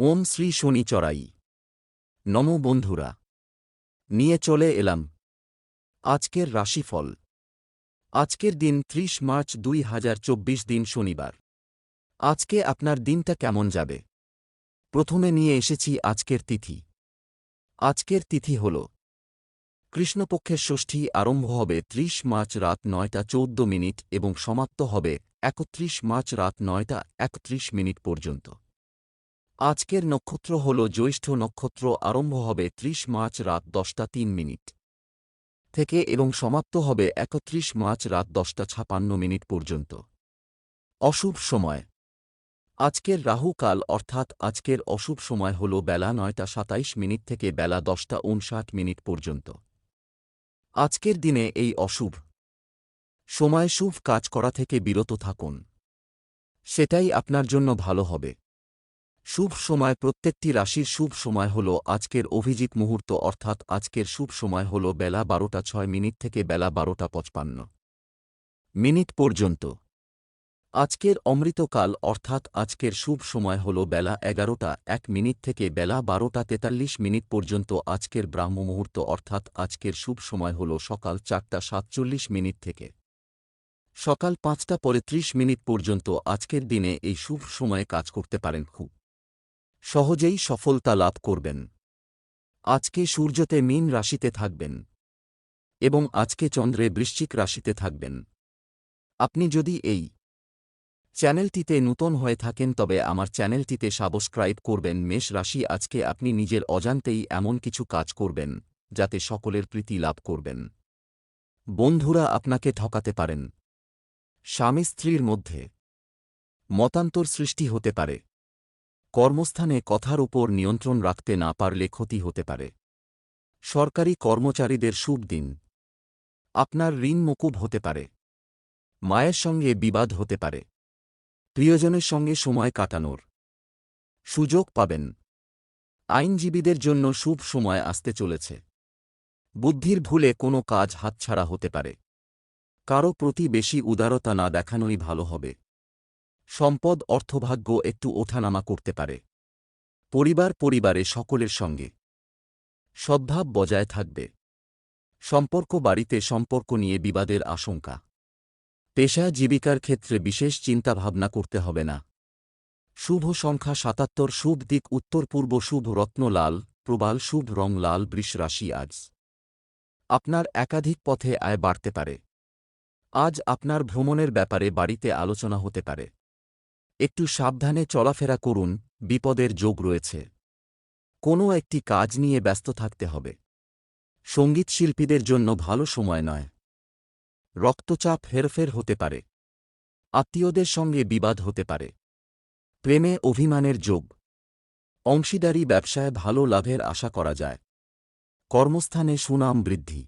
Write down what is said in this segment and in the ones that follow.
ওম শ্রী শনি চড়াই নম বন্ধুরা। নিয়ে চলে এলাম। আজকের রাশিফল। আজকের দিন ত্রিশ মার্চ দুই হাজার চব্বিশ দিন শনিবার। আজকে আপনার দিনটা কেমন যাবে? প্রথমে নিয়ে এসেছি আজকের তিথি। আজকের তিথি হল, কৃষ্ণপক্ষের ষষ্ঠী আরম্ভ হবে ত্রিশ মার্চ রাত নয়টা চৌদ্দ মিনিট এবং সমাপ্ত হবে একত্রিশ মার্চ রাত নয়টা একত্রিশ মিনিট পর্যন্ত। আজকের নক্ষত্র হল জ্যৈষ্ঠ নক্ষত্র, আরম্ভ হবে ত্রিশ মার্চ রাত দশটা তিন মিনিট থেকে এবং সমাপ্ত হবে একত্রিশ মার্চ রাত দশটা ছাপান্ন মিনিট পর্যন্ত। অশুভ সময়। আজকের রাহুকাল অর্থাৎ আজকের অশুভ সময় হল বেলা নয়টা সাতাইশ মিনিট থেকে বেলা দশটা উনষাট মিনিট পর্যন্ত। আজকের দিনে এই অশুভ সময় শুভ কাজ করা থেকে বিরত থাকুন। সেটাই আপনার জন্য ভালো হবে। শুভ সময় প্রত্যেকটি রাশির শুভ সময় হল আজকের অভিজিৎ মুহূর্ত অর্থাৎ আজকের শুভ সময় হল বেলা বারোটা ছয় মিনিট থেকে বেলা বারোটা পঁচপান্ন। মিনিট পর্যন্ত। আজকের অমৃতকাল অর্থাৎ আজকের শুভ সময় হল বেলা এগারোটা এক মিনিট থেকে বেলা বারোটা তেতাল্লিশ মিনিট পর্যন্ত আজকের ব্রাহ্ম মুহূর্ত অর্থাৎ আজকের শুভ সময় হল সকাল চারটা সাতচল্লিশ মিনিট থেকে। সকাল পাঁচটা পরে ত্রিশ মিনিট পর্যন্ত আজকের দিনে এই শুভ সময়ে কাজ করতে পারেন খুব। সহজেই সফলতা লাভ করবেন। আজকে সূর্যতে মীন রাশিতে থাকবেন এবং আজকে চন্দ্রে বৃশ্চিক রাশিতে থাকবেন। আপনি যদি এই চ্যানেলটিতে নূতন হয়ে থাকেন, তবে আমার চ্যানেলটিতে সাবস্ক্রাইব করবেন। মেষ রাশি, আজকে আপনি নিজের অজান্তেই এমন কিছু কাজ করবেন, যাতে সকলের প্রীতি লাভ করবেন। বন্ধুরা, আপনাকে ঠকাতে পারেন। স্বামী স্ত্রীর মধ্যে মতান্তর সৃষ্টি হতে পারে। কর্মস্থানে কথার উপর নিয়ন্ত্রণ রাখতে না পারলে ক্ষতি হতে পারে। সরকারি কর্মচারীদের শুভ দিন। আপনার ঋণ মকুব হতে পারে। মায়ের সঙ্গে বিবাদ হতে পারে। প্রিয়জনের সঙ্গে সময় কাটানোর। সুযোগ পাবেন। আইনজীবীদের জন্য শুভ সময় আসতে চলেছে। বুদ্ধির ভুলে কোনো কাজ হাতছাড়া হতে পারে। কারও প্রতি বেশি উদারতা না দেখানোই ভালো হবে। সম্পদ, অর্থভাগ্য একটু ওঠানামা করতে পারে। পরিবার, পরিবারে সকলের সঙ্গে। সদ্ভাব বজায় থাকবে। সম্পর্ক বাড়িতে সম্পর্ক নিয়ে বিবাদের আশঙ্কা। পেশা জীবিকার ক্ষেত্রে বিশেষ চিন্তাভাবনা করতে হবে না। শুভ সংখ্যা সাতাত্তর, শুভ দিক উত্তর পূর্ব, শুভ রত্ন লাল, প্রবাল, শুভ রং লাল, বৃষ রাশি আজ। আপনার একাধিক পথে আয় বাড়তে পারে। আজ আপনার ভ্রমণের ব্যাপারে বাড়িতে আলোচনা হতে পারে। একটু সাবধানে চলাফেরা করুন, বিপদের যোগ রয়েছে। কোনো একটি কাজ নিয়ে ব্যস্ত থাকতে হবে। সংগীত শিল্পীদের জন্য ভালো সময় নয়। রক্তচাপ হেরফের হতে পারে। আত্মীয়দের সঙ্গে বিবাদ হতে পারে। প্রেমে অভিমানের যোগ। অংশীদারি ব্যবসায় ভালো লাভের আশা করা যায়। কর্মস্থানে সুনাম বৃদ্ধি।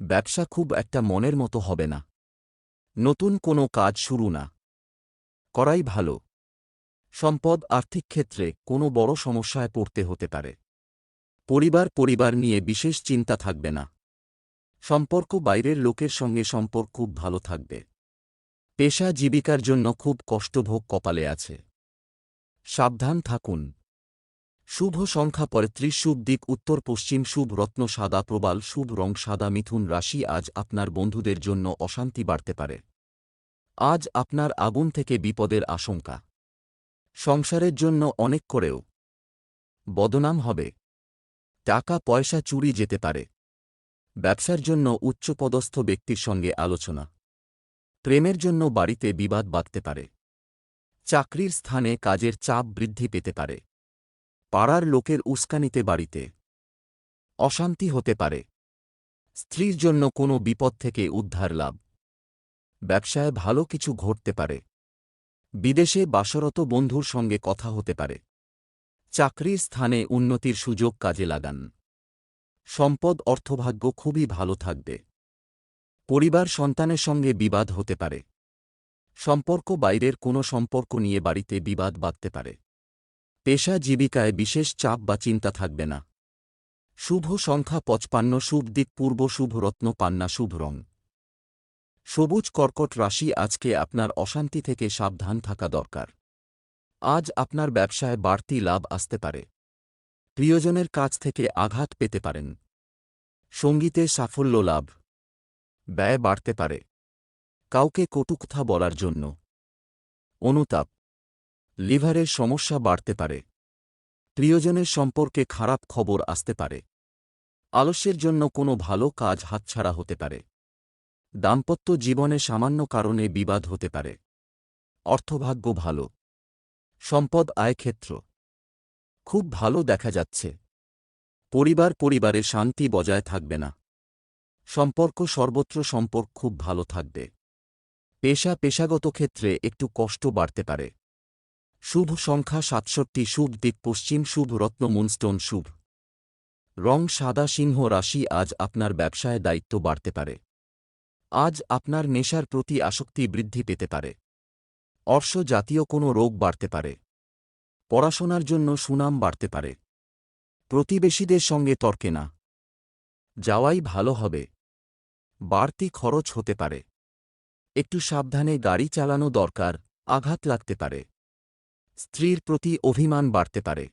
ব্যবসা খুব একটা মনের মতো হবে না। নতুন কোনো কাজ শুরু না। করাই ভালো। সম্পদ আর্থিক ক্ষেত্রে কোনো বড় সমস্যায় পড়তে হতে পারে। পরিবার পরিবার নিয়ে বিশেষ চিন্তা থাকবে না। সম্পর্ক বাইরের লোকের সঙ্গে সম্পর্ক খুব ভালো থাকবে। পেশা জীবিকার জন্য খুব কষ্টভোগ কপালে আছে। সাবধান থাকুন। শুভ সংখ্যা পঁয়ত্রিশ শুভ দিক উত্তর পশ্চিম শুভ রত্ন সাদা প্রবাল, শুভ রং সাদা মিথুন রাশি আজ আপনার বন্ধুদের জন্য অশান্তি বাড়তে পারে। আজ আপনার আগুন থেকে বিপদের আশঙ্কা। সংসারের জন্য অনেক করেও। বদনাম হবে। টাকা পয়সা চুরি যেতে পারে। ব্যবসার জন্য উচ্চপদস্থ ব্যক্তির সঙ্গে আলোচনা। প্রেমের জন্য বাড়িতে বিবাদ বাঁধতে পারে। চাকরির স্থানে কাজের চাপ বৃদ্ধি পেতে পারে। পাড়ার লোকের উস্কানিতে বাড়িতে। অশান্তি হতে পারে। স্ত্রীর জন্য কোনো বিপদ থেকে উদ্ধার লাভ। ব্যবসায় ভালো কিছু ঘটতে পারে। বিদেশে বাসরত বন্ধুর সঙ্গে কথা হতে পারে। চাকরির স্থানে উন্নতির সুযোগ কাজে লাগান। সম্পদ, অর্থভাগ্য খুবই ভালো থাকবে। পরিবার সন্তানের সঙ্গে বিবাদ হতে পারে। সম্পর্ক বাইরের কোনো সম্পর্ক নিয়ে বাড়িতে বিবাদ বাঁধতে পারে। পেশা জীবিকায় বিশেষ চাপ বা চিন্তা থাকবে না। শুভ সংখ্যা পঁচপান্ন, শুভ দিক পূর্ব, শুভ রত্ন, পান্না, শুভ রং। সবুজ কর্কট রাশি আজকে আপনার অশান্তি থেকে সাবধান থাকা দরকার। আজ আপনার ব্যবসায় বাড়তি লাভ আসতে পারে। প্রিয়জনের কাছ থেকে আঘাত পেতে পারেন। সঙ্গীতে সাফল্য লাভ। ব্যয় বাড়তে পারে। কাউকে কটুকথা বলার জন্য। অনুতাপ। লিভারের সমস্যা বাড়তে পারে। প্রিয়জনের সম্পর্কে খারাপ খবর আসতে পারে। আলস্যের জন্য কোনো ভালো কাজ হাতছাড়া হতে পারে। দাম্পত্য জীবনে সামান্য কারণে বিবাদ হতে পারে। অর্থভাগ্য ভালো। সম্পদ আয় ক্ষেত্র। খুব ভালো দেখা যাচ্ছে। পরিবার পরিবারে শান্তি বজায় থাকবে না। সম্পর্ক সর্বত্র সম্পর্ক খুব ভালো থাকবে। পেশা পেশাগত ক্ষেত্রে একটু কষ্ট বাড়তে পারে। শুভ সংখ্যা সাতষট্টি, শুভ দিক পশ্চিম, শুভ রত্ন, মুনস্টোন, শুভ। রং সাদা, সিংহ, রাশি আজ আপনার ব্যবসায় দায়িত্ব বাড়তে পারে। আজ আপনার নেশার প্রতি আসক্তি বৃদ্ধি পেতে পারে। অর্শ জাতীয় কোনো রোগ বাড়তে পারে। পড়াশোনার জন্য সুনাম বাড়তে পারে। প্রতিবেশীদের সঙ্গে তর্কে না। যাওয়াই ভালো হবে। বাড়তি খরচ হতে পারে। একটু সাবধানে গাড়ি চালানো দরকার, আঘাত লাগতে পারে। স্ত্রীর প্রতি অভিমান বাড়তে পারে।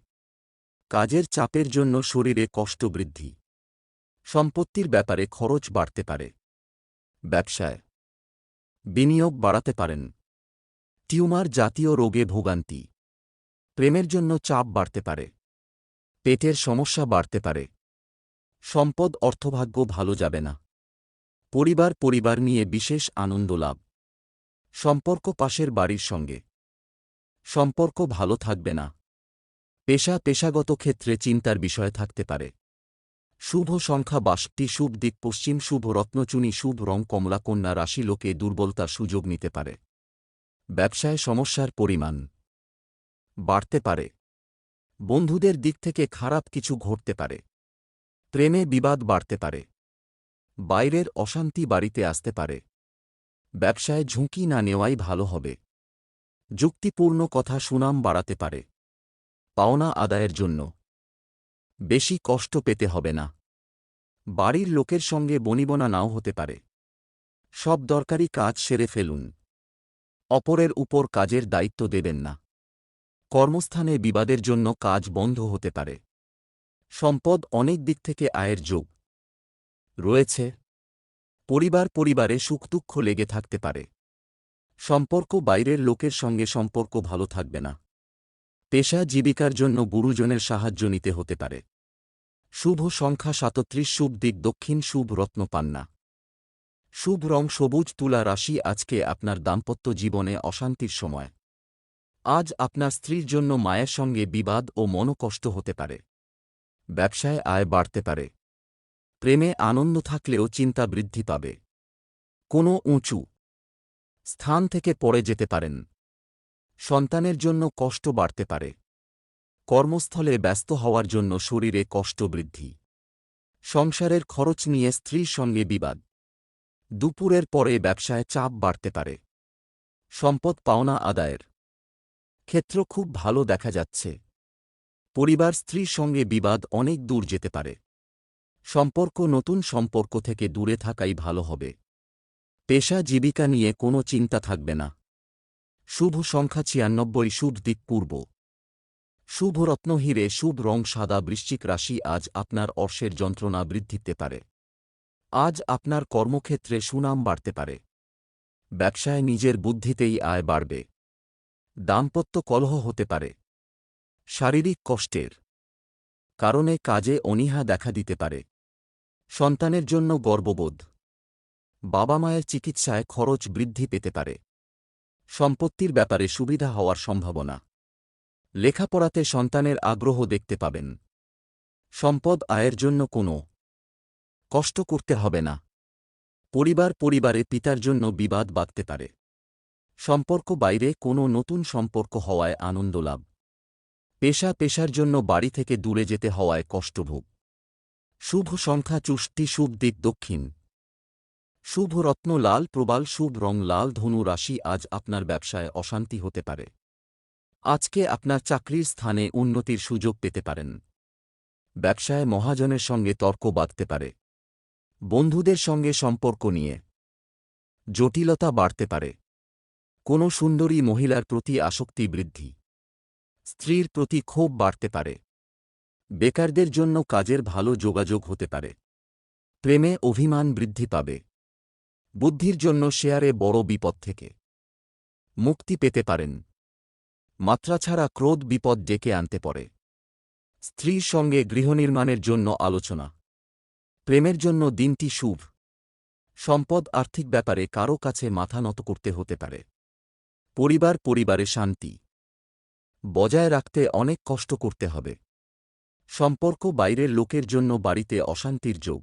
কাজের চাপের জন্য শরীরে কষ্ট বৃদ্ধি। সম্পত্তির ব্যাপারে খরচ বাড়তে পারে। ব্যবসায়। বিনিয়োগ বাড়াতে পারেন। টিউমার জাতীয় রোগে ভোগান্তি। প্রেমের জন্য চাপ বাড়তে পারে। পেটের সমস্যা বাড়তে পারে। সম্পদ অর্থভাগ্য ভালো যাবে না। পরিবার পরিবার নিয়ে বিশেষ আনন্দ লাভ। সম্পর্ক পাশের বাড়ির সঙ্গে। সম্পর্ক ভালো থাকবে না। পেশা পেশাগত ক্ষেত্রে চিন্তার বিষয় থাকতে পারে। শুভ সংখ্যা বাষট্টি, শুভ দিক পশ্চিম, শুভ রত্নচুনি, শুভ রং কমলা, কন্যা রাশি লোকে দুর্বলতার সুযোগ নিতে পারে। ব্যবসায় সমস্যার পরিমাণ বাড়তে পারে। বন্ধুদের দিক থেকে খারাপ কিছু ঘটতে পারে। প্রেমে বিবাদ বাড়তে পারে। বাইরের অশান্তি বাড়িতে আসতে পারে। ব্যবসায় ঝুঁকি না নেওয়াই ভালো হবে। যুক্তিপূর্ণ কথা সুনাম বাড়াতে পারে। পাওনা আদায়ের জন্য। বেশি কষ্ট পেতে হবে না। বাড়ির লোকের সঙ্গে বনিবনা নাও হতে পারে। সব দরকারি কাজ সেরে ফেলুন। অপরের উপর কাজের দায়িত্ব দেবেন না। কর্মস্থানে বিবাদের জন্য কাজ বন্ধ হতে পারে। সম্পদ অনেক দিক থেকে আয়ের যোগ। রয়েছে। পরিবার পরিবারে সুখ দুঃখ লেগে থাকতে পারে। সম্পর্ক বাইরের লোকের সঙ্গে সম্পর্ক ভালো থাকবে না। পেশা জীবিকার জন্য গুরুজনের সাহায্য নিতে হতে পারে। শুভ সংখ্যা সাতত্রিশ, শুভ দিক দক্ষিণ, শুভ রত্ন পান্না। শুভ রং সবুজ, তুলা রাশি, আজকে আপনার দাম্পত্য জীবনে অশান্তির সময়। আজ আপনার স্ত্রীর জন্য মায়ের সঙ্গে বিবাদ ও মনোকষ্ট হতে পারে। ব্যবসায় আয় বাড়তে পারে। প্রেমে আনন্দ থাকলেও চিন্তা বৃদ্ধি পাবে। কোনো উঁচু স্থান থেকে পড়ে যেতে পারেন। সন্তানের জন্য কষ্ট বাড়তে পারে। কর্মস্থলে ব্যস্ত হওয়ার জন্য শরীরে কষ্ট বৃদ্ধি। সংসারের খরচ নিয়ে স্ত্রীর সঙ্গে বিবাদ। দুপুরের পরে ব্যবসায় চাপ বাড়তে পারে। সম্পদ পাওনা আদায়ের ক্ষেত্র খুব ভালো দেখা যাচ্ছে। পরিবার স্ত্রীর সঙ্গে বিবাদ অনেক দূর যেতে পারে। সম্পর্ক নতুন সম্পর্ক থেকে দূরে থাকাই ভালো হবে। পেশা জীবিকা নিয়ে কোনো চিন্তা থাকবে না। শুভ সংখ্যা ছিয়ানব্বই শুভ দিক পূর্ব। শুভ রত্ন হিরে শুভ রং সাদা বৃশ্চিক রাশি আজ আপনার অর্শের যন্ত্রণা বৃদ্ধিতে পারে। আজ আপনার কর্মক্ষেত্রে সুনাম বাড়তে পারে। ব্যবসায় নিজের বুদ্ধিতেই আয় বাড়বে। দাম্পত্য কলহ হতে পারে। শারীরিক কষ্টের কারণে কাজে অনীহা দেখা দিতে পারে। সন্তানের জন্য গর্ববোধ। বাবা মায়ের চিকিৎসায় খরচ বৃদ্ধি পেতে পারে। সম্পত্তির ব্যাপারে সুবিধা হওয়ার সম্ভাবনা। লেখাপড়াতে সন্তানের আগ্রহ দেখতে পাবেন। সম্পদ আয়ের জন্য কোনো কষ্ট করতে হবে না। পরিবার পরিবারে পিতার জন্য বিবাদ বাঁধতে পারে। সম্পর্ক বাইরে কোনো নতুন সম্পর্ক হওয়ায় আনন্দ লাভ। পেশা পেশার জন্য বাড়ি থেকে দূরে যেতে হওয়ায় কষ্টভোগ। শুভ সংখ্যা চুষ্টি, শুভ দিক দক্ষিণ। শুভ রত্ন লাল, প্রবাল, শুভ রং লাল, ধনু রাশি আজ আপনার ব্যবসায় অশান্তি হতে পারে। আজকে আপনার চাকরির স্থানে উন্নতির সুযোগ পেতে পারেন। ব্যবসায় মহাজনের সঙ্গে তর্ক বাঁধতে পারে। বন্ধুদের সঙ্গে সম্পর্ক নিয়ে জটিলতা বাড়তে পারে। কোনো সুন্দরী মহিলার প্রতি আসক্তি বৃদ্ধি। স্ত্রীর প্রতি ক্ষোভ বাড়তে পারে। বেকারদের জন্য কাজের ভালো যোগাযোগ হতে পারে। প্রেমে অভিমান বৃদ্ধি পাবে। বুদ্ধির জন্য শেয়ারে বড় বিপদ থেকে মুক্তি পেতে পারেন। মাত্রা ছাড়া ক্রোধ বিপদ ডেকে আনতে পারে স্ত্রীর সঙ্গে গৃহনির্মাণের জন্য আলোচনা। প্রেমের জন্য দিনটি শুভ। সম্পদ আর্থিক ব্যাপারে কারও কাছে মাথা নত করতে হতে পারে। পরিবার পরিবারে শান্তি। বজায় রাখতে অনেক কষ্ট করতে হবে। সম্পর্ক বাইরের লোকের জন্য বাড়িতে অশান্তির যোগ।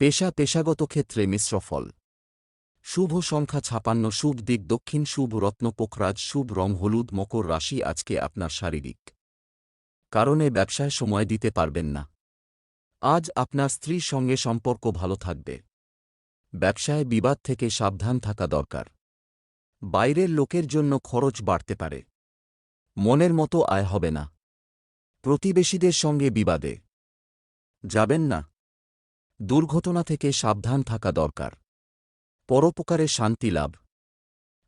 পেশা পেশাগত ক্ষেত্রে মিশ্র ফল। শুভ সংখ্যা ছাপান্ন, শুভ দিক দক্ষিণ, শুভ রত্ন পোখরাজ, শুভ রং হলুদ, মকর রাশি আজকে আপনার শারীরিক কারণে ব্যবসায় সময় দিতে পারবেন না। আজ আপনার স্ত্রীর সঙ্গে সম্পর্ক ভালো থাকবে। ব্যবসায় বিবাদ থেকে সাবধান থাকা দরকার। বাইরের লোকের জন্য খরচ বাড়তে পারে। মনের মতো আয় হবে না। প্রতিবেশীদের সঙ্গে বিবাদে যাবেন না। দুর্ঘটনা থেকে সাবধান থাকা দরকার। পরোপকারে শান্তি লাভ।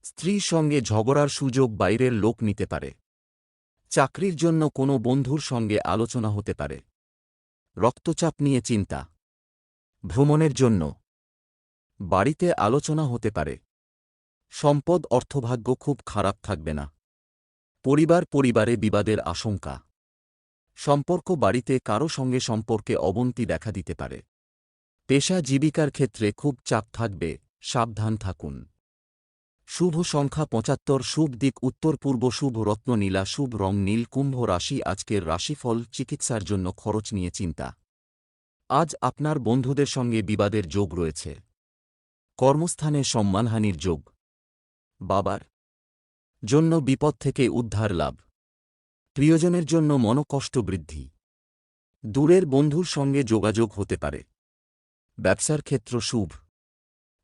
স্ত্রীর সঙ্গে ঝগড়ার সুযোগ বাইরের লোক নিতে পারে। চাকরির জন্য কোনো বন্ধুর সঙ্গে আলোচনা হতে পারে। রক্তচাপ নিয়ে চিন্তা। ভ্রমণের জন্য। বাড়িতে আলোচনা হতে পারে। সম্পদ অর্থভাগ্য খুব খারাপ থাকবে না। পরিবার পরিবারে বিবাদের আশঙ্কা। সম্পর্ক বাড়িতে কারও সঙ্গে সম্পর্কে অবনতি দেখা দিতে পারে। পেশা জীবিকার ক্ষেত্রে খুব চাপ থাকবে। সাবধান থাকুন। শুভ সংখ্যা পঁচাত্তর, শুভ দিক উত্তর পূর্ব, শুভ রত্ন নীলা, শুভ রং নীল, কুম্ভ রাশি, আজকের রাশিফল, চিকিৎসার জন্য খরচ নিয়ে চিন্তা। আজ আপনার বন্ধুদের সঙ্গে বিবাদের যোগ রয়েছে। কর্মস্থানে সম্মানহানির যোগ। বাবার জন্য বিপদ থেকে উদ্ধার লাভ। প্রিয়জনের জন্য মনকষ্ট বৃদ্ধি। দূরের বন্ধুর সঙ্গে যোগাযোগ হতে পারে। ব্যবসার ক্ষেত্র শুভ।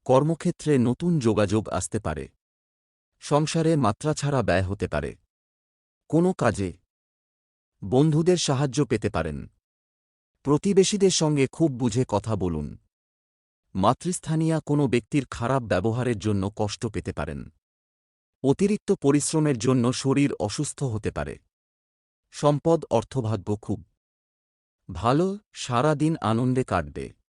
কর্মক্ষেত্রে নতুন যোগাযোগ আসতে পারে। সংসারে মাত্রা ছাড়া ব্যয় হতে পারে। কোনো কাজে বন্ধুদের সাহায্য পেতে পারেন। প্রতিবেশীদের সঙ্গে খুব বুঝে কথা বলুন। মাতৃস্থানীয় কোনো ব্যক্তির খারাপ ব্যবহারের জন্য কষ্ট পেতে পারেন। অতিরিক্ত পরিশ্রমের জন্য শরীর অসুস্থ হতে পারে। সম্পদ অর্থভাগ্য খুব। ভালো সারা দিন আনন্দে কাটবে।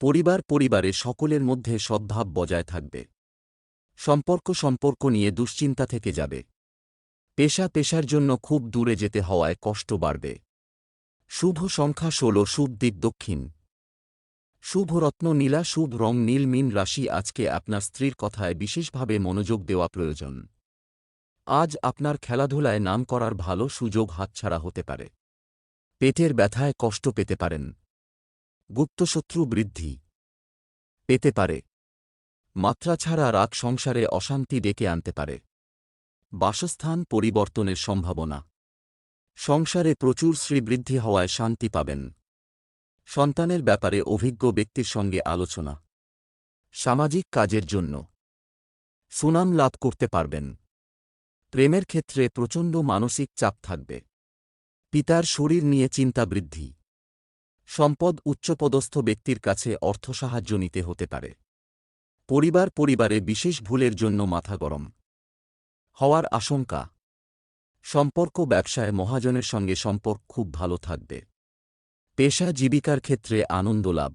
পরিবার পরিবারে সকলের মধ্যে সদ্ভাব বজায় থাকবে। সম্পর্ক সম্পর্ক নিয়ে দুশ্চিন্তা থেকে যাবে। পেশা পেশার জন্য খুব দূরে যেতে হওয়ায় কষ্ট বাড়বে। শুভ সংখ্যা ষোলো, শুভ দিক দক্ষিণ। শুভ রত্ন নীলা, শুভ রং নীল, মিন রাশি আজকে আপনার স্ত্রীর কথায় বিশেষভাবে মনোযোগ দেওয়া প্রয়োজন। আজ আপনার খেলাধুলায় নাম করার ভালো সুযোগ হাতছাড়া হতে পারে। পেটের ব্যথায় কষ্ট পেতে পারেন। গুপ্তশত্রু বৃদ্ধি পেতে পারে। মাত্রা ছাড়া রাগ সংসারে অশান্তি ডেকে আনতে পারে। বাসস্থান পরিবর্তনের সম্ভাবনা। সংসারে প্রচুর শ্রীবৃদ্ধি হওয়ায় শান্তি পাবেন। সন্তানের ব্যাপারে অভিজ্ঞ ব্যক্তির সঙ্গে আলোচনা। সামাজিক কাজের জন্য সুনাম লাভ করতে পারবেন। প্রেমের ক্ষেত্রে প্রচণ্ড মানসিক চাপ থাকবে। পিতার শরীর নিয়ে চিন্তা বৃদ্ধি। সম্পদ উচ্চপদস্থ ব্যক্তির কাছে অর্থ সাহায্য নিতে হতে পারে। পরিবার পরিবারে বিশেষ ভুলের জন্য মাথা গরম। হওয়ার আশঙ্কা। সম্পর্ক ব্যবসায় মহাজনের সঙ্গে সম্পর্ক খুব ভালো থাকবে। পেশা জীবিকার ক্ষেত্রে আনন্দ লাভ।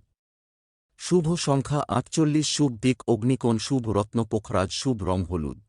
শুভ সংখ্যা আটচল্লিশ, শুভ দিক অগ্নিকোণ, শুভ রত্ন, পোখরাজ, শুভ রং হলুদ।